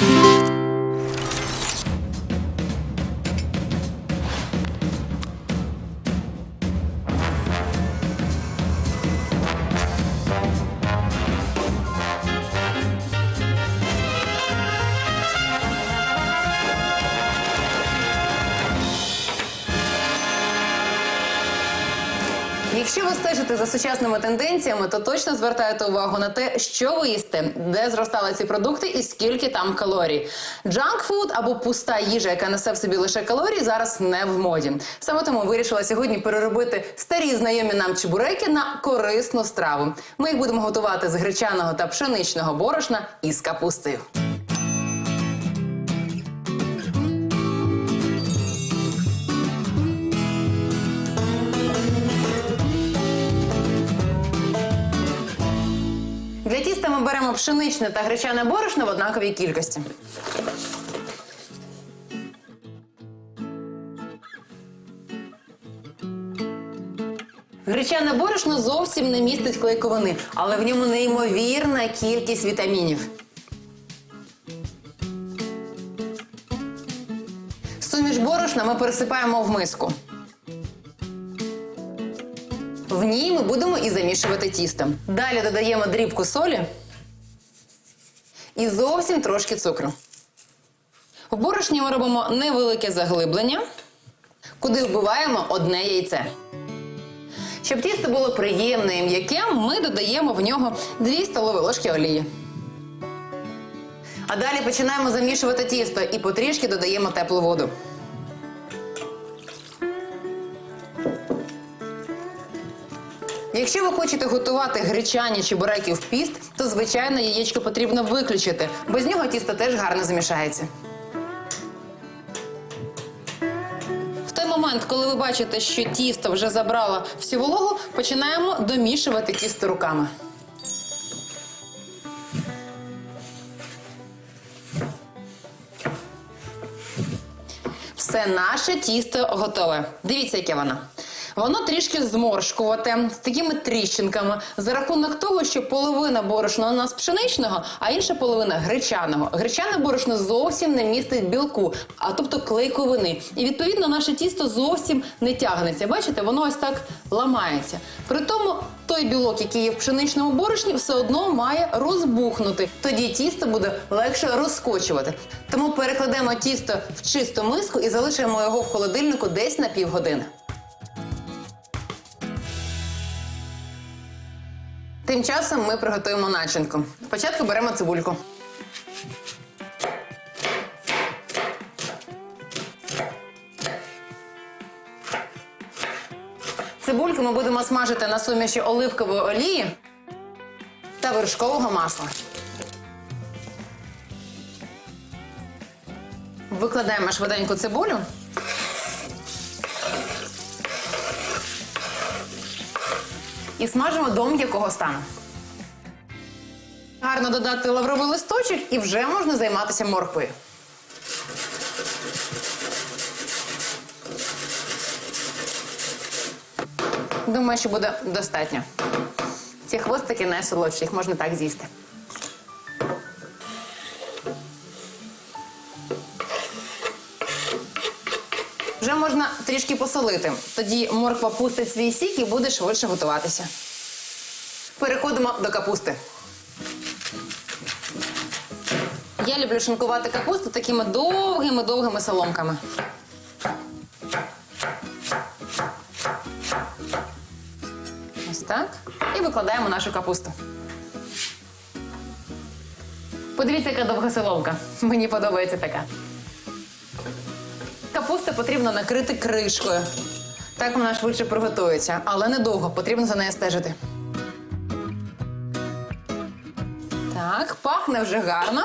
Thank you. Якщо ви стежите за сучасними тенденціями, то точно звертаєте увагу на те, що ви їсте, де зростали ці продукти і скільки там калорій. Джанкфуд або пуста їжа, яка несе в собі лише калорії, зараз не в моді. Саме тому вирішила сьогодні переробити старі знайомі нам чебуреки на корисну страву. Ми їх будемо готувати з гречаного та пшеничного борошна із капустою. Для тіста ми беремо пшеничне та гречане борошно в однаковій кількості. Гречане борошно зовсім не містить клейковини, але в ньому неймовірна кількість вітамінів. Суміш борошна ми пересипаємо в миску. В ній ми будемо і замішувати тісто. Далі додаємо дрібку солі і зовсім трошки цукру. В борошні ми робимо невелике заглиблення, куди вбиваємо одне яйце. Щоб тісто було приємне і м'яке, ми додаємо в нього 2 столові ложки олії. А далі починаємо замішувати тісто і потрішки додаємо теплу воду. Якщо ви хочете готувати гречані чебуреки в піст, то звичайно яєчко потрібно виключити. Без нього тісто теж гарно замішається. В той момент, коли ви бачите, що тісто вже забрало всю вологу, починаємо домішувати тісто руками. Все наше тісто готове. Дивіться, яке воно. Воно трішки зморшкувате, з такими тріщинками, за рахунок того, що половина борошна у нас пшеничного, а інша половина гречаного. Гречане борошно зовсім не містить білку, а тобто клейковини. І відповідно наше тісто зовсім не тягнеться. Бачите, воно ось так ламається. При тому той білок, який є в пшеничному борошні, все одно має розбухнути. Тоді тісто буде легше розкочувати. Тому перекладемо тісто в чисту миску і залишимо його в холодильнику десь на півгодини. Тим часом ми приготуємо начинку. Спочатку беремо цибульку. Цибульку ми будемо смажити на суміші оливкової олії та вершкового масла. Викладаємо швиденько цибулю. І смажимо до м'якого стану. Гарно додати лавровий листочок і вже можна займатися морквою. Думаю, що буде достатньо. Ці хвостики найсолодші, їх можна так з'їсти. Вже можна трішки посолити. Тоді морква пустить свій сік і буде швидше готуватися. Переходимо до капусти. Я люблю шинкувати капусту такими довгими-довгими соломками. Ось так. І викладаємо нашу капусту. Подивіться, яка довга соломка. Мені подобається така. Потрібно накрити кришкою. Так вона швидше приготується, але недовго, потрібно за нею стежити. Так, пахне вже гарно.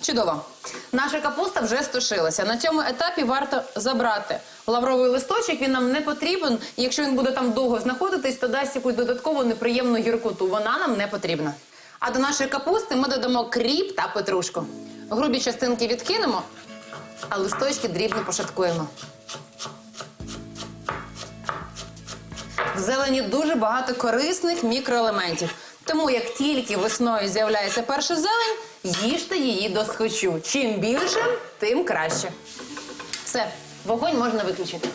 Чудово. Наша капуста вже стушилася. На цьому етапі варто забрати лавровий листочок. Він нам не потрібен. Якщо він буде там довго знаходитись, то дасть якусь додаткову неприємну гіркоту. Вона нам не потрібна. А до нашої капусти ми додамо кріп та петрушку. Грубі частинки відкинемо, а листочки дрібно пошаткуємо. В зелені дуже багато корисних мікроелементів. Тому як тільки весною з'являється перша зелень, їжте її до схочу. Чим більше, тим краще. Все, вогонь можна виключити.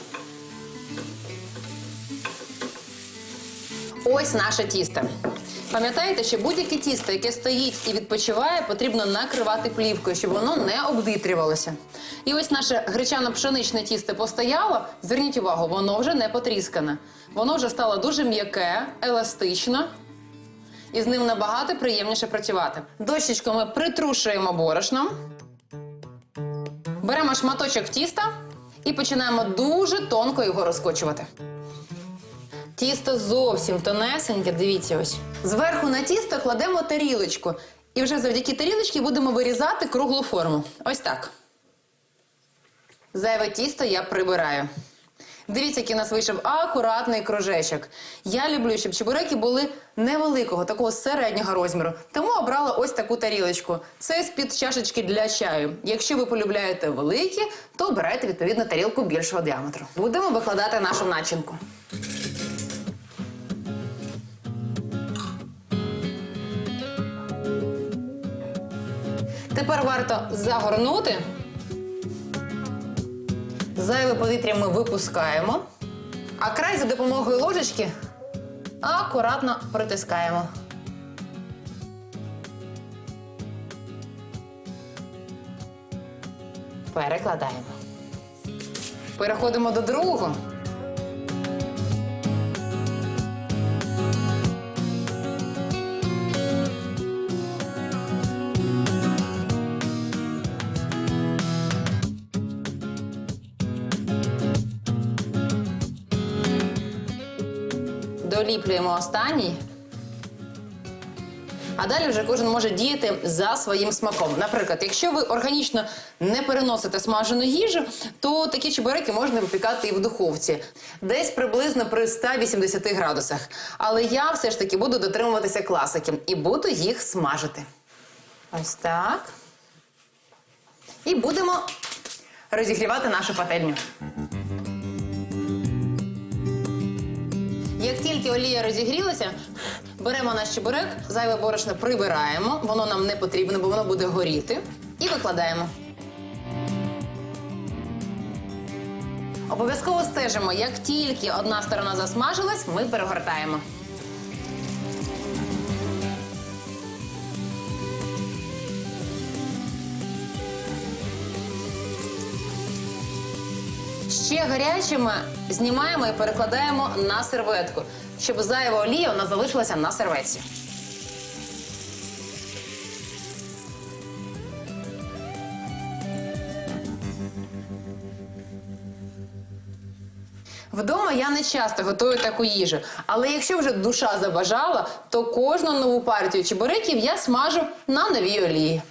Ось наше тісто. Пам'ятаєте, що будь-яке тісто, яке стоїть і відпочиває, потрібно накривати плівкою, щоб воно не обвітрювалося. І ось наше гречано-пшеничне тісто постояло. Зверніть увагу, воно вже не потріскане. Воно вже стало дуже м'яке, еластично. І з ним набагато приємніше працювати. Дощечку ми притрушуємо борошном. Беремо шматочок тіста і починаємо дуже тонко його розкочувати. Тісто зовсім тонесеньке, дивіться ось. Зверху на тісто кладемо тарілочку. І вже завдяки тарілочці будемо вирізати круглу форму. Ось так. Зайве тісто я прибираю. Дивіться, який у нас вийшов акуратний кружечок. Я люблю, щоб чебуреки були невеликого, такого середнього розміру. Тому обрала ось таку тарілочку. Це з-під чашечки для чаю. Якщо ви полюбляєте великі, то обирайте відповідно тарілку більшого діаметру. Будемо викладати нашу начинку. Тепер варто загорнути. Зайве повітря ми випускаємо, а край за допомогою ложечки акуратно притискаємо. Перекладаємо. Переходимо до другого. Доліплюємо останній. А далі вже кожен може діяти за своїм смаком. Наприклад, якщо ви органічно не переносите смажену їжу, то такі чебуреки можна випікати і в духовці, десь приблизно при 180 градусах. Але я все ж таки буду дотримуватися класики і буду їх смажити. Ось так. І будемо розігрівати нашу пательню. Тільки олія розігрілася, беремо наш чебурек, зайве борошно прибираємо, воно нам не потрібно, бо воно буде горіти, і викладаємо. Обов'язково стежимо, як тільки одна сторона засмажилась, ми перегортаємо. Ще гарячими знімаємо і перекладаємо на серветку, щоб зайва олія нас залишилася на серветці. Вдома я не часто готую таку їжу, але якщо вже душа забажала, то кожну нову партію чебуреків я смажу на новій олії,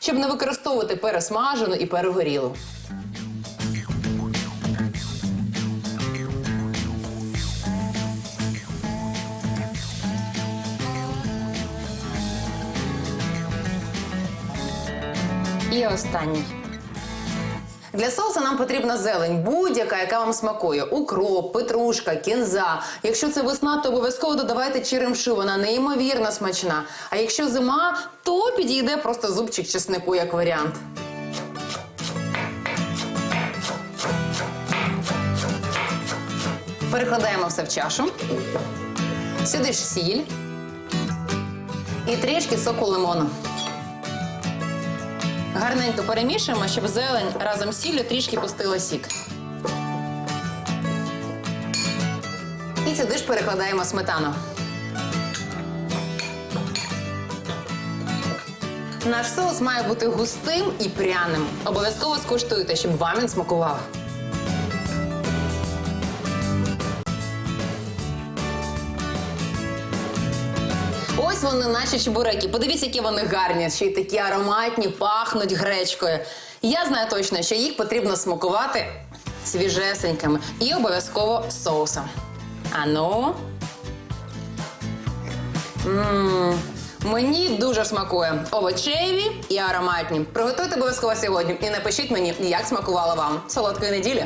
щоб не використовувати пересмажену і перегорілу. І останній. Для соусу нам потрібна зелень, будь-яка, яка вам смакує. Укроп, петрушка, кінза. Якщо це весна, то обов'язково додавайте черемшу, вона неймовірно смачна. А якщо зима, то підійде просто зубчик чеснику як варіант. Перекладаємо все в чашу. Сюди ж сіль і трішки соку лимону. Гарненько перемішуємо, щоб зелень разом з сіллю трішки пустила сік. І сюди ж перекладаємо сметану. Наш соус має бути густим і пряним. Обов'язково скуштуйте, щоб вам він смакував. Вони наші чебуреки. Подивіться, які вони гарні, ще й такі ароматні, пахнуть гречкою. Я знаю точно, що їх потрібно смакувати свіжесенькими і обов'язково соусом. Ану. Мм, Мені дуже смакує овочеві і ароматні. Приготуйте обов'язково сьогодні і напишіть мені, як смакувало вам. Солодкої неділі!